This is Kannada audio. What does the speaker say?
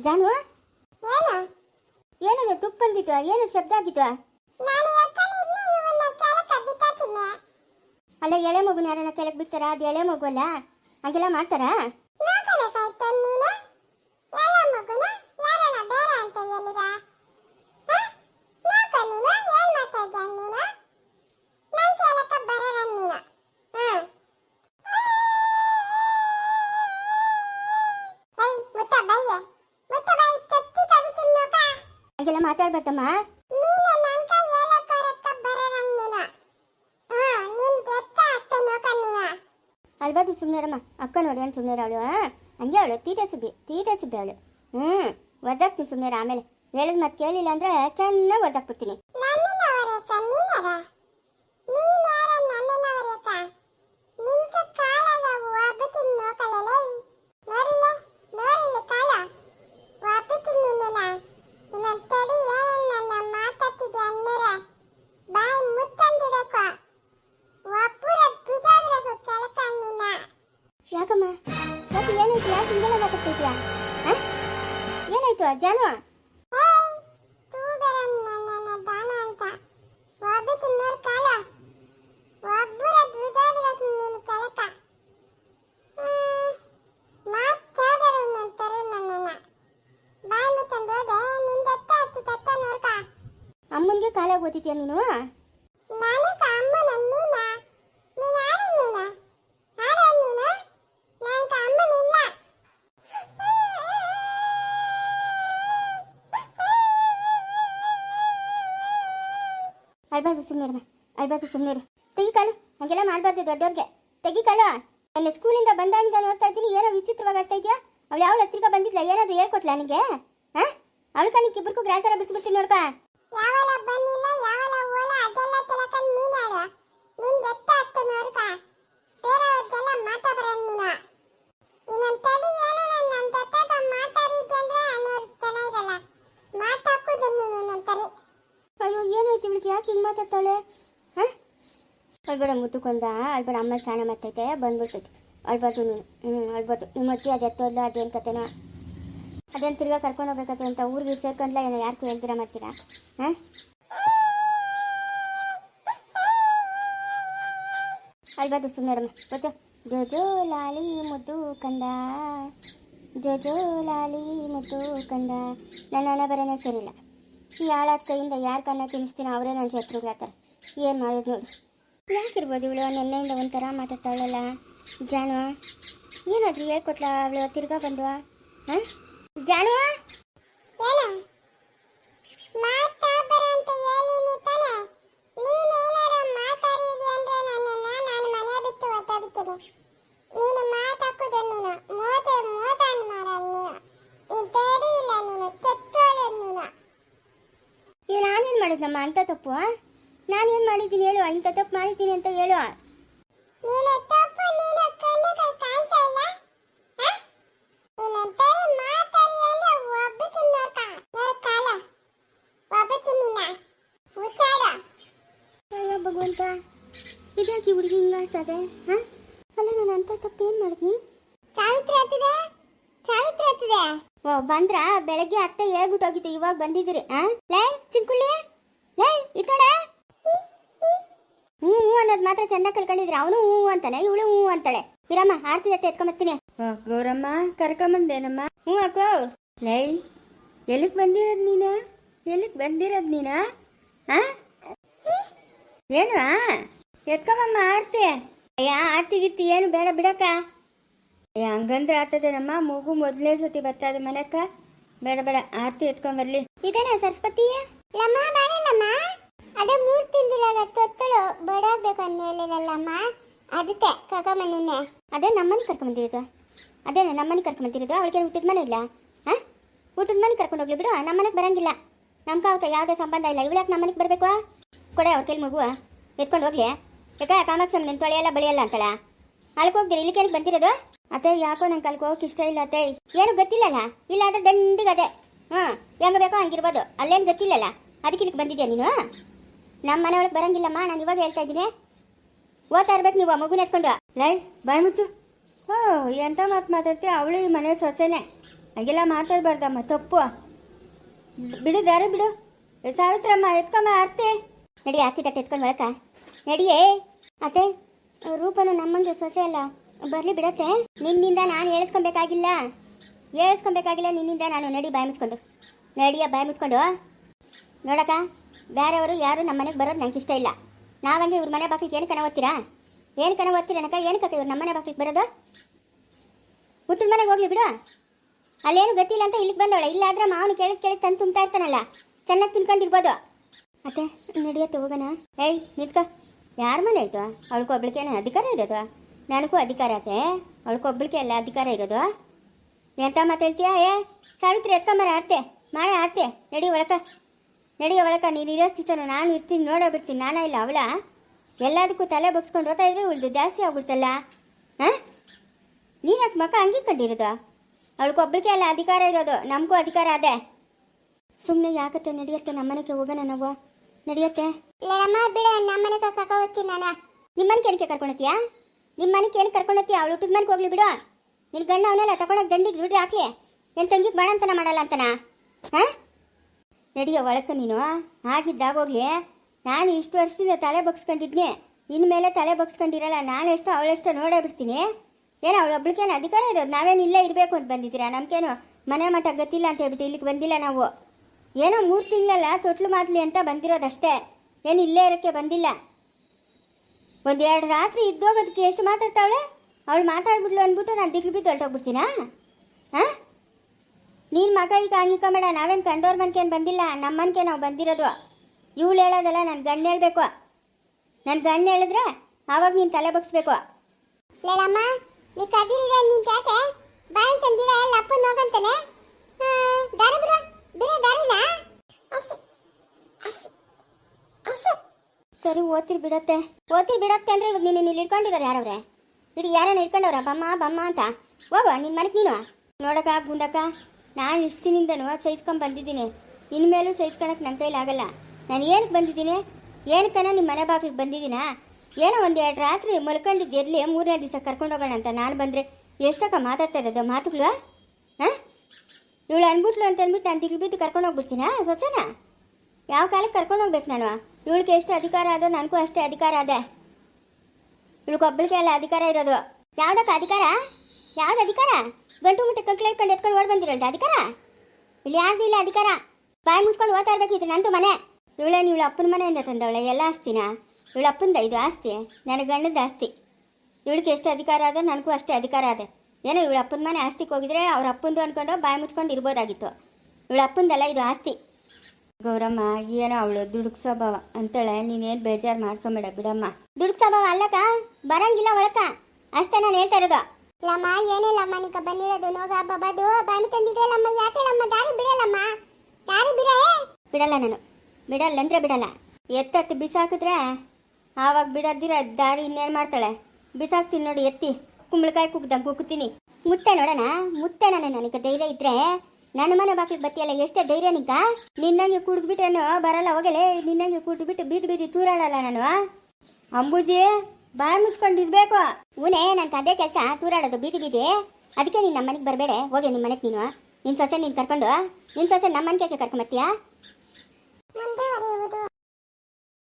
ಜಾನು ಏನು? ಏನದು ತುಪ್ಪ ಬಂದಿತ್ತು ಏನು ಶಬ್ದ ಆಗಿತ್ತು ಅಲ್ಲ ಎಳೆ ಮಗುನ ಯಾರನ್ನ ಕೆಳಗೆ ಬಿಡ್ತಾರ? ಅದು ಎಳೆ ಮಗು ಅಲ್ಲ? ಹಂಗೆಲ್ಲ ಮಾಡ್ತಾರಾ ನೋಡ್ಕೊಳಕಾಯ್ತು ನೀನು ಎಲ್ಲ ಮಗುನ ಯಾರನ್ನ ಬೇರೆ ಅಂತ ಹೇಳಿದ ನೋಡ್ಕೊ ನೀನು ಏನ್ ಮಾಡ್ತಾ ಇದ್ಯಾ ನೀನು ನನ್ ಕೇಳಕ್ಕ ಬರಲ್ಲ ನೀನು ಹ್ಮ್ ಏಯ್ ಮುತ್ತ ಬಯ್ಯ ಮುತ್ತ ಬಾಯಿ ಕತ್ತಿ ತಗಿತೀನಿ ನೋಕ ಹಂಗೆಲ್ಲ ಮಾತಾಡ್ಬಾರ್ದಮ್ಮ ನೀನು ನನ್ ಕೈ ಹೇಳಕ್ಕ ಹೊರಕ್ಕ ಬರಲ್ಲ ನೀನು ಹ್ಮ್ ನೀನ್ ಬೆತ್ತ ಅಷ್ಟ ನೋಕ ಮಾತಾಡ್ಬಾರ್ದಮ್ಮ. ಅಲ್ಬಾದು ಸುಮ್ಮನೆರಮ್ಮ ಅಕ್ಕ ನೋಡಿ ಅಂತ ಸುಮ್ಮನೆ ಅವಳು ಹಂಗೆ ಅವಳು ತೀಟ ಸುಬ್ಬಿ ತೀಟ ಸುಬ್ಬಿ ಅವಳು. ಹ್ಞೂ ಹೊರ್ದಾಕ್ತೀನಿ ಸುಮ್ಮನೆ ಆಮೇಲೆ. ಹೇಳಿದ್ ಮತ್ತೆ ಕೇಳಿಲ್ಲ ಅಂದ್ರೆ ಚೆನ್ನಾಗಿ ಹೊರ್ದಾಕ್ಬಿಡ್ತೀನಿ ತತ್ತ ನೋಡ್ಕ. ಅಮ್ಮನಿಗೆ ಕಾಲಾಗಿ ಓದಿದ್ಯಾ ನೀನು ನಾನಕ ಅಮ್ಮನ ನೀನ ನೀನ್ ಯಾರು ನೀನ ಯಾರ ನೀನ ನಾನಕ ಅಮ್ಮನಿಲ್ಲ ಅಳ್ಬಾರ್ದು ಸುಮ್ಮನೆ ಅಳ್ಬಾರ್ದು ಸುಮ್ಮನೆ ತೆಗಿ ಕಾಲು. ಹಂಗೆಲ್ಲ ಮಾಡಬಾರ್ದು ದೊಡ್ಡವ್ರಿಗೆ ತೆಗಿ ಕಾಲು. ನನ್ನ ಸ್ಕೂಲಿಂದ ಬಂದಾಗಿಂದ ನೋಡ್ತಾ ಇದ್ದೀನಿ, ಏನೋ ವಿಚಿತ್ರವಾಗಿ ಆಡ್ತಾ ಇದೆಯಾ? ಅವಳು ಯಾವ ಹತ್ರಿಕ ಬಂದಿದ್ಲ? ಏನಾದರೂ ಹೇಳ್ಕೊಟ್ಲಾ ನನಗೆ ಹಾಂ? ಅವಳು ನಿಂಗೆ ಇಬ್ಬರಿಗೂ ಗ್ರಾಚಾರ ಬಿಡಿಸ್ಬಿಡ್ತೀನಿ ನೋಡ್ಕ. ಯಾವಲ ಬನ್ನಿಲ್ಲ ಯಾವಲ ಓಲ, ಅದೆಲ್ಲ ತಿಳಕ ನೀನ್ ನಿಂದೆತ್ತ ಹತ್ತು ನೋಡ್ಕ. ಮಾತಾ ಮಾತಾಡ್ರ ನೀನ. ಇನ್ನೊಂದ್ ತಡಿ, ಏನೋ ನನ್ನ ಜೊತೆಗ ಮಾತಾಡಿದ್ದೆ ಅಂದ್ರೆ ಅನ್ನೋರು ಚೆನ್ನಾಗಿರಲ್ಲ ಮಾತಾಡ್ಕೋದು ನೀನು ಇನ್ನೊಂದ್ ಇವಳಿಗೆ ಯಾಕೆ ಹಿಂಗೆ ಮಾತಾಡ್ತಾಳೆ? ಹಾಂ? ಅಳ್ಬೇಡ ಮುತ್ತುಕೊಂದ ಅಳ್ಬೇಡ ಅಮ್ಮ ಸ್ನಾನ ಮಾಡ್ತೈತೆ, ಬಂದ್ಬಿಡ್ತೈತೆ. ಅಳ್ಬಾರ್ದು ನೀನು ಹ್ಞೂ ಅಳ್ಬಾರ್ದು ನಿಮ್ಮ ಅಜ್ಜಿ ಅದು ಎತ್ತೋಲ್ಲ ಅದೇನು ಕತೆನೋ? ಅದೇನು ತಿರ್ಗಾ ಕರ್ಕೊಂಡು ಹೋಗ್ಬೇಕತ್ತೆ ಅಂತ ಊರಿಗೆ ಸೇರ್ಕೊಂಡ್ಲ, ಏನೋ ಯಾರಿಗೂ ಹೇಳ್ತೀರಾ ಮಾಡ್ತೀರಾ? ಹಾಂ? ಅಳ್ಬಾರ್ದು ಸುಮ್ಮನೆ ರಮ್ಮ ಗೊತ್ತು ಜೋಜೋ ಲಾಲಿ, ಮುದ್ದು ಕಂದ. ಜೋಜೋ ಲಾಲಿ, ಮುದ್ದು ಕಂದ. ನನ್ನ ಬರೋನೇ ಸರಿಯಿಲ್ಲ ಈ ಹಾಳಾದ ಕೈಯಿಂದ ಯಾರು ಕನ್ನ ತಿನ್ನಿಸ್ತೀನೋ ಅವರೇ ನನ್ನ ಶತ್ರುಗಳಾಗ್ತಾರೆ ಏನು ಮಾಡೋದು ನೋಡಿ. ಯಾಕಿರ್ಬೋದು ಇವಳು ನೆನ್ನೆಯಿಂದ ಒಂಥರ ಮಾತಾಡ್ತಾಳಲ್ಲ? ಜಾನು ಏನಾದರೂ ಹೇಳ್ಕೊಟ್ಲ ಅವಳು ತಿರ್ಗಾ ಬಂದ್ವ? ಹಾಂ? ಜಾನು ನೀನ್ ಏನಾರ ಮಾತಾಡಿದಿ ಅಂದ್ರೆ ನನ್ನನ್ನ ನಾನು ಮನೆ ಬಿಟ್ಟು ಒದ್ದಾಡ್ತೀನಿ ನೀನು ಮಾತಾಕೋದು ನೀನು ಮೋತೆ ಮೋತಾನ್ ಮಾಡ ನೀನು ನೀನ್ ತಡಿ ಇಲ್ಲ ನೀನು ಕೆಟ್ಟೋಳು ನೀನು ಈಗ ನಾನೇನು ಮಾಡಿದ್ನಮ್ಮ ಅಂತ ತಪ್ಪು ನಾನು ನಾನೇನು ಮಾಡಿದ್ದೀನಿ ಹೇಳು ಇಂಥ ತಪ್ಪು ಮಾಡಿದ್ದೀನಿ ಅಂತ ಹೇಳು. ಹ? ಅಯ್ಯೋ ಭಗವಂತ ಇದ್ಯಾಕೆ ಹುಡುಗಿ ಹಿಂಗಾಡ್ತದೆ ಹಾಂ ಅಲ್ಲ ನಾನು ಅಂಥ ತಪ್ಪು ಏನು ಮಾಡಿದ್ನಿ? ಸಾವಿತ್ರಿ ಹತ್ತಿದೆ? ಸಾವಿತ್ರಿ ಹತ್ತಿದೆ? ಓ ಬಂದ್ರ? ಬೆಳಗ್ಗೆ ಅತ್ತೆ ಹೇಳ್ಬಿಟ್ಟು ಹೋಗಿತ್ತು ಇವಾಗ ಬಂದಿದ್ದೀರಿ ಆ? ಲೇ ಚಿಂಕುಳ್ಳಿ. ಈ ಕಡೆ. ಹ್ಞೂ ಹ್ಞೂ ಅನ್ನೋದು ಮಾತ್ರ ಚೆನ್ನಾಗಿ ಕಳ್ಕೊಂಡಿದ್ರಿ ಅವನು ಹ್ಞೂ ಅಂತಾನೆ ಇವಳು ಹ್ಞೂ ಅಂತಾಳೆ. ಇರಮ್ಮ ಆರ್ತಿ ತಟ್ಟೆ ಎತ್ಕೊಂಬತ್ತೀನಿ ಗೌರಮ್ಮ ಕರ್ಕೊಂಬಂದೇನಮ್ಮ ಹ್ಞೂ ಅಕ್ಕೋ. ಲೈ ಎಲ್ಲಿಗೆ ಬಂದಿರೋದು ನೀನು? ಎಲ್ಲಿಗೆ ಬಂದಿರೋದು ನೀನು? ಏನು ಎತ್ಕೊಂಬಮ್ಮ ಆರ್ತಿ. ಅಯ್ಯ ಆರ್ತಿ ಗಿರ್ತಿ ಏನು ಬೇಡ ಬಿಡಕ್ಕ. ಅಯ್ಯ ಹಂಗಂದ್ರೆ ಆಗ್ತದೇನಮ್ಮ? ಮಗು ಮೊದಲನೇ ಸತಿ ಬರ್ತದೆ ಮನೆಕ್ಕ ಬೇಡ ಬೇಡ ಆರ್ತಿ ಎತ್ಕೊಂಬರ್ಲಿ ಇದೇನಾ ಸರಸ್ವತಿ? ಲಮ್ಮ ಅದೇ ಮೂರ್ ತಿಂದಿರೋದ ತೊತ್ತಳು ಬಡಾಗ್ಬೇಕು ಅಂತ ಹೇಳಿರಲ್ಲಮ್ಮ ಅದಕ್ಕೆ ಕರ್ಕೊಂಬಂದಿನ್ನೆ ಅದೇ ನಮ್ಮನೆ ಕರ್ಕೊಂಬಂದಿರೋದು ಅದೇ ನಮ್ಮನೆ ಕರ್ಕೊಂಬಂದಿರೋದು ಅವಳಿಗೆ ಊಟದ ಮನೆ ಇಲ್ಲ? ಹಾಂ? ಊಟದ ಮನೆ ಕರ್ಕೊಂಡು ಹೋಗ್ಲಿ ಬಿಡು. ನಮ್ಮನೆಗೆ ಬರಂಗಿಲ್ಲ. ನಮ್ಗೆ ಅವಕ್ಕೆ ಯಾವುದೇ ಸಂಬಂಧ ಇಲ್ಲ. ಇವಳ್ಯಾಕೆ ನಮ್ಮನೆಗೆ ಬರಬೇಕು? ಕೊಡೆ ಅವ್ರ ಕೈಲಿ ಮಗು. ಎತ್ಕೊಂಡು ಹೋಗ್ಲಿ. ಯಾಕ ಕಾಮಾಕ್ಷಮ್ಮ ನಿನ್ನ ತೊಳೆಯಲ್ಲ, ಬಳಿಯಲ್ಲ ಅಂತಳ? ಅಲ್ಕ್ ಹೋಗ್ದಿರಿ ಇಲ್ಲಿ ಕೇಳಿ ಬಂದಿರೋದು? ಅದೇ ಯಾಕೋ ನಂಗೆ ಅಲ್ಕ್ ಹೋಗಕ್ಕೆ ಇಷ್ಟ ಇಲ್ಲ ಅತ್ತೆ. ಏನು ಗೊತ್ತಿಲ್ಲಲ್ಲ? ಇಲ್ಲ ಅಂದ್ರೆ ದಂಡಿಗೆ ಅದೇ. ಹಾಂ ಹೆಂಗ ಬೇಕೋ ಹಂಗಿರ್ಬೋದು. ಅಲ್ಲೇನು ಗೊತ್ತಿಲ್ಲಲ್ಲ? ಅದಕ್ಕೆ ಇಲ್ಲಿಗೆ ಬಂದಿದ್ಯಾ ನೀನು? ನಮ್ಮ ಮನೆಯೊಳಗೆ ಬರಂಗಿಲ್ಲಮ್ಮ, ನಾನು ಇವಾಗ ಹೇಳ್ತಾ ಇದ್ದೀನಿ. ಓದ್ತಾ ಇರ್ಬೇಕು ನೀವು ಮಗುನ ಎತ್ಕೊಂಡು ಲೈ, ಬಾಯ್ ಮುಚ್ಚು. ಓ, ಎಂತ ಮಾತು ಮಾತಾಡ್ತಿ? ಅವಳು ಈ ಮನೆ ಸೊಸೆನೆ. ಹಾಗೆಲ್ಲ ಮಾತಾಡ್ಬಾರ್ದಮ್ಮ, ತಪ್ಪು. ಬಿಡು, ದಾರಿ ಬಿಡು. ಸಾವಿತ್ರಮ್ಮ ಎತ್ಕೊಮ್ಮ ಅತ್ತೆ. ನಡಿ ಆರ್ತಿ ತಟ್ಟೆ ಎತ್ಕೊಂಡು ಒಳಕ ನಡಿಯೇ ಅತ್ತೆ. ರೂಪನು ನಮ್ಮಂಗೆ ಸೊಸೆ ಅಲ್ಲ. ಬರಲಿ ಬಿಡತ್ತೆ. ನಿನ್ನಿಂದ ನಾನು ಹೇಳಿಸ್ಕೊಬೇಕಾಗಿಲ್ಲ. ಹೇಳಿಸ್ಕೊಬೇಕಾಗಿಲ್ಲ, ನಿನ್ನಿಂದ ನಾನು, ನಡಿ, ಬಾಯಿ ಮುಚ್ಕೊಂಡು. ನಡಿಯ ಬಾಯಿ ಮುಚ್ಕೊಂಡು ನೋಡಕ್ಕ. ಬೇರೆಯವರು ಯಾರು ನಮ್ಮ ಮನೆಗೆ ಬರೋದು ನನಗೆ ಇಷ್ಟ ಇಲ್ಲ. ನಾವಂಗೆ ಇವ್ರ ಮನೆ ಬಾಗಿಲಿಗೆ ಏನು ಕನ ಓದ್ತೀರಾ? ಏನು ಕನ ಓದ್ತಿರನಕ್ಕ ಏನು ಕತೆ ಇವ್ರು ನಮ್ಮ ಮನೆ ಬಾಗಿಲಿಗೆ ಬರೋದು? ಹುಟ್ಟಿದ ಮನೆಗೆ ಹೋಗ್ಲಿ ಬಿಡು. ಅಲ್ಲೇನು ಗೊತ್ತಿಲ್ಲ ಅಂತ ಇಲ್ಲಿಗೆ ಬಂದವಳೆ. ಆದರೆ ಮಾವನು ಕೇಳಿ ಕೇಳಿ ತಂದು ತುಂಬ್ತಾ ಇರ್ತಾನಲ್ಲ. ಚೆನ್ನಾಗಿ ತಿನ್ಕೊಂಡಿರ್ಬೋದು. ಅತ್ತೆ, ನಡೆಯತ್ತೆ, ಹೋಗೋಣ. ಏಯ್, ನಿತ್ಕ. ಯಾರ ಮನೆ ಆಯ್ತು ಅವಳಿಗೊಬ್ಳಿಗೇನೆ ಅಧಿಕಾರ ಇರೋದು? ನನಗೂ ಅಧಿಕಾರ ಆತೆ ಒಬ್ಳಿಕೆ ಅಲ್ಲ ಅಧಿಕಾರ ಇರೋದು? ಎಂತ ಮಾತಾಡ್ತೀಯಾ ಏ? ಸಾವಿತ್ರಿ ಎತ್ಕೊಂಬರ ಆಡ್ತೆ ಮಾಡೆ ಆಡ್ತೆ ನಡಿ ಒಳಕ. ನಡಿ ಒಳಕ ನೀನು ಇರೋ ನಾನು ಇರ್ತೀನಿ ನೋಡೋ ಬಿಡ್ತೀನಿ ನಾನೇ ಇಲ್ಲ ಅವಳ? ಎಲ್ಲದಕ್ಕೂ ತಲೆ ಬಗ್ಸ್ಕೊಂಡು ಹೋಗ್ತಾ ಇದ್ರೆ ಉಳ್ದು ಜಾಸ್ತಿ ಆಗ್ಬಿಡ್ತಲ್ಲ ಹಾಂ? ಅದು ಮಕ್ಕ ಹಂಗೆ ಕಂಡಿರೋದು ಒಬ್ಬಳಿಕೆ ಅಲ್ಲ ಅಧಿಕಾರ ಇರೋದು ನಮಗೂ ಅಧಿಕಾರ ಅದೇ. ಸುಮ್ಮನೆ ಯಾಕತ್ತೆ ನಡೆಯತ್ತೆ ನಮ್ಮನೆಗೆ ಹೋಗೋಣ ನಾವು? ನಡೆಯತ್ತೆ? ನಮ್ಮನೆ ನಾನು. ನಿಮ್ಮನೆ ಏನಕ್ಕೆ ಕರ್ಕೊಂಡತ್ತೀಯಾ ನಿಮ್ಮ ಮನೆಗೆ ಏನಕ್ಕೆ ಕರ್ಕೊಂಡತ್ತೀಯ ಅವಳು ಹುಟ್ಟಿದ ಮನೆಗೆ ಹೋಗ್ಲಿ ಬಿಡು. ನಿನ್ನ ಗಂಡ ಅವನೆಲ್ಲ ತಗೊಂಡೋಗಿ ದಂಡಿಗೆ ದುಡ್ಡು ಹಾಕ್ಲಿ. ನಿನ್ನ ತಂಗಿಗೆ ಮಾಡಂತನ ಮಾಡಲ್ಲ ಅಂತನಾ? ಹಾಂ? ನಡಿಯೋ ಒಳಕ್ಕೆ ನೀನು ಆಗಿದ್ದಾಗೋಗ್ಲಿ ನಾನು ಇಷ್ಟು ವರ್ಷದಿಂದ ತಲೆ ಬಗ್ಸ್ಕೊಂಡಿದ್ನಿ. ಇನ್ಮೇಲೆ ತಲೆ ಬಗ್ಸ್ಕೊಂಡಿರಲ್ಲ, ನಾನೆಷ್ಟೋ ಅವಳೆಷ್ಟು ನೋಡೇ ಬಿಡ್ತೀನಿ. ಏನೋ ಅವಳು ಒಬ್ಳಿಗೇನು ಅಧಿಕಾರ ಇರೋದು. ನಾವೇನು ಇಲ್ಲೇ ಇರಬೇಕು ಅಂತ ಬಂದಿದ್ದೀರಾ? ನಮ್ಗೇನು ಮನೆ ಮಠ ಗೊತ್ತಿಲ್ಲ ಅಂತ ಹೇಳ್ಬಿಟ್ಟು ಇಲ್ಲಿಗೆ ಬಂದಿಲ್ಲ ನಾವು. ಏನೋ ಮೂರು ತಿಂಗಳಲ್ಲ ತೊಟ್ಲು ಮಾತ್ಲಿ ಅಂತ ಬಂದಿರೋದಷ್ಟೇ. ಏನು ಇಲ್ಲೇ ಇರೋಕ್ಕೆ ಬಂದಿಲ್ಲ. ಒಂದು ಎರಡು ರಾತ್ರಿ ಇದ್ದೋಗೋದಕ್ಕೆ ಎಷ್ಟು ಮಾತಾಡ್ತಾವಳೆ ಅವಳು ಮಾತಾಡ್ಬಿಡ್ಲು ಅಂದ್ಬಿಟ್ಟು ನಾನು ದಿಗ್ಲು ಬಿದ್ದು ಹೊರಟೋಗ್ಬಿಡ್ತೀನಾ? ಹಾಂ ನೀನು ಮಗ ಈಗ ಹಂಗಿಕ ಮೇಡ ನಾವೇನು ಕಂಡೋರ್ ಮನ್ಕೇನು ಬಂದಿಲ್ಲ ನಮ್ಮ ಮನ್ಕೆ ನಾವು ಬಂದಿರೋದು. ಇವಳು ಹೇಳೋದಲ್ಲ ನನ್ನ ಗಂಡ ಹೇಳಬೇಕು. ನನ್ನ ಗಂಡ ಹೇಳಿದ್ರೆ ಆವಾಗ ನೀನು ತಲೆ ಬಗ್ಸ್ಬೇಕು. ಲೇಲಮ್ಮ ನೀ ಕದಿರಿರ ನಿನ್ ಕ್ಯಾಸೆ ಬಾಯಿ ತಂದಿರ ಎಲ್ಲ ಅಪ್ಪನ ಹೋಗಂತಾನೆ ದಾರಿ ಬಿಡ ಬಿಡ ದಾರಿನ. ಅಸ್ ಅಸ್ ಅಸ್. ಸರಿ ಓದ್ತಿರ್ ಬಿಡತ್ತೆ. ಓದ್ತಿರ್ ಬಿಡತ್ತೆ ಅಂದ್ರೆ ಇವಾಗ ನೀನು ಇಲ್ಲಿ ಇಟ್ಕೊಂಡಿರೋರು ಯಾರವ್ರೆ? ಇಲ್ಲಿ ಯಾರನ್ನ ಇಟ್ಕೊಂಡವ್ರ ಬಮ್ಮ ಬಮ್ಮ ಅಂತ. ಹೋಗೋ ನಿನ್ ಮನೆಗೆ ನೀನು. ನೋಡಕ್ಕ ಗುಂಡಕ್ಕ. ನಾನು ಇಷ್ಟಿನಿಂದನೂ ಸಹಿಸ್ಕೊಂಡು ಬಂದಿದ್ದೀನಿ. ಇನ್ಮೇಲೂ ಸಹಿಸ್ಕೊಳಕ್ಕೆ ನನ್ನ ಕೈಲಾಗಲ್ಲ ನಾನು ಏನಕ್ಕೆ ಬಂದಿದ್ದೀನಿ? ಏನಕ್ಕನ ನಿಮ್ಮ ಮನೆ ಬಾಗಿಲಿಗೆ ಬಂದಿದ್ದೀನಾ? ಏನೋ ಒಂದು ಎರಡು ರಾತ್ರಿ ಮಲ್ಕೊಂಡಿದ್ದು ಎಲ್ಲಿ ಮೂರನೇ ದಿವಸ ಕರ್ಕೊಂಡೋಗೋಣ ಅಂತ ನಾನು ಬಂದರೆ ಎಷ್ಟಕ್ಕ ಮಾತಾಡ್ತಾ ಇರೋದು ಮಾತುಗಳು ಹಾಂ ಇವಳು ಅನ್ಬಿಟ್ಲು ಅಂತ ಅಂದ್ಬಿಟ್ಟು ನಾನು ದಿಗ್ಲು ಬಿದ್ದು ಕರ್ಕೊಂಡು ಹೋಗ್ಬಿಡ್ತೀನ, ಸೊಸೆನಾ? ಯಾವ ಕಾಲಕ್ಕೆ ಕರ್ಕೊಂಡು ಹೋಗ್ಬೇಕು ನಾನು? ಇವಳಿಗೆ ಎಷ್ಟು ಅಧಿಕಾರ ಅದ ನನಗೂ ಅಷ್ಟೇ ಅಧಿಕಾರ ಅದೇ ಇವಳಿಗೊಬ್ಬಳಿಗೆ ಎಲ್ಲ ಅಧಿಕಾರ ಇರೋದು. ಯಾವುದಕ್ಕೆ ಅಧಿಕಾರ? ಯಾವ್ದು ಅಧಿಕಾರ? ಗಂಟು ಮುಟ್ಟೆ ಕಂಕ್ಳ ಇಟ್ಕೊಂಡು ಎತ್ಕೊಂಡು ಓಡ್ ಬಂದಿರಲ್ದ ಅಧಿಕಾರ? ಇಲ್ಲಿ ಯಾರ್ದು ಇಲ್ಲ ಅಧಿಕಾರ? ಬಾಯಿ ಮುಚ್ಕೊಂಡು ಓದ್ತಾ ಇರ್ಬೇಕು ನಂದು ಮನೆ. ಇವಳೇನು ಇವಳ ಅಪ್ಪನ ಮನೆಯಿಂದ ತಂದವಳೆ, ಎಲ್ಲ ಆಸ್ತಿನ? ಇವಳ ಅಪ್ಪಂದ ಇದು ಆಸ್ತಿ, ನನ್ನ ಗಂಡದ ಆಸ್ತಿ. ಇವಳಿಗೆ ಎಷ್ಟು ಅಧಿಕಾರ ಅದ ನನಗೂ ಅಷ್ಟೇ ಅಧಿಕಾರ ಅದೇ ಏನೋ ಇವಳ ಅಪ್ಪನ ಮನೆ ಆಸ್ತಿಗೆ ಹೋಗಿದ್ರೆ ಅವ್ರ ಅಪ್ಪಂದು ಅನ್ಕೊಂಡು ಬಾಯಿ ಮುಚ್ಕೊಂಡು ಇರ್ಬೋದಾಗಿತ್ತು. ಇವಳ ಅಪ್ಪಂದಲ್ಲ ಇದು ಆಸ್ತಿ. ಗೌರಮ್ಮ, ಏನೋ ಅವಳು ದುಡುಕ್ ಸ್ವಭಾವ. ಅಂತಾಳೆ, ನೀನೇನು ಬೇಜಾರು ಮಾಡ್ಕೊಂಬೇಡ ಬಿಡಮ್ಮ. ದುಡುಕ್ ಸ್ವಭಾವ ಅಲ್ಲಕ್ಕ? ಬರಂಗಿಲ್ಲ ಒಳಕ ಅಷ್ಟೇ ನಾನು ಹೇಳ್ತಾ ಇರೋದು. ಲಮ್ಮ ಏನಿಲ್ಲಮ್ಮ ನೀಕ ಬಂದಿರೋದು ನೋಗ ಬಬದು ಬಾಯಿ ತಂದಿಡಲಮ್ಮ ಯಾಕೆಲ್ಲಮ್ಮ ದಾರಿ ಬಿಡಲಮ್ಮ ದಾರಿ ಬಿಡ? ಬಿಡಲ್ಲ ನಾನು. ಬಿಡಲ್ಲ ಅಂದ್ರೆ ಬಿಡಲ್ಲ. ಎತ್ತತ್ತು ಬಿಸಾಕಿದ್ರೆ ಆವಾಗ ಬಿಡದಿರ ದಾರಿ ಇನ್ನೇನು ಮಾಡ್ತಾಳೆ? ಬಿಸಾಕ್ತೀನಿ ನೋಡಿ, ಎತ್ತಿ. ಕುಂಬಳಕಾಯಿ ಕುಗ್ದಂಗೆ ಕುಗ್ತೀನಿ ಮುತ್ತೆ ನೋಡೋಣ, ಮುತ್ತೆ ನಾನು. ನನಗೆ ಧೈರ್ಯ ಇದ್ರೆ ನನ್ನ ಮನೆ ಬಾಗಿಲಿಗೆ ಬತ್ತಿಯಲ್ಲ, ಎಷ್ಟೇ ಧೈರ್ಯ ನಿಂಕ ನಿನ್ನಂಗೆ ಕುಡಿದ್ಬಿಟ್ಟೇನು ಬರಲ್ಲ, ಹೋಗಲೇ. ನಿನ್ನಂಗೆ ಕುಡಿದ್ಬಿಟ್ಟು ಬೀದಿ ಬೀದಿ ತೂರಾಡಲ್ಲ ನಾನು. ಅಂಬುಜಿ ಬಾಳ ಮುಚ್ಕೊಂಡಿರ್ಬೇಕು. ಊನೇ ನನ್ ಕದೇ ಕೆಲಸ ತೂರಾಡೋದು ಬೀದಿ ಬೀದಿ. ಅದಕ್ಕೆ ನೀನು ನಮ್ಮ ಮನೆಗೆ ಬರಬೇಡ. ಹೋಗಿ ನಿಮ್ಮ ಮನೆಗೆ ನೀನು. ನಿನ್ನ ಸೊಸೆ ನೀನು ಕರ್ಕೊಂಡು. ನಿನ್ನ ಸೊಸೆ ನಮ್ಮ ಮನೆಗೆ ಕರ್ಕೊಂಬರ್ತೀಯಾ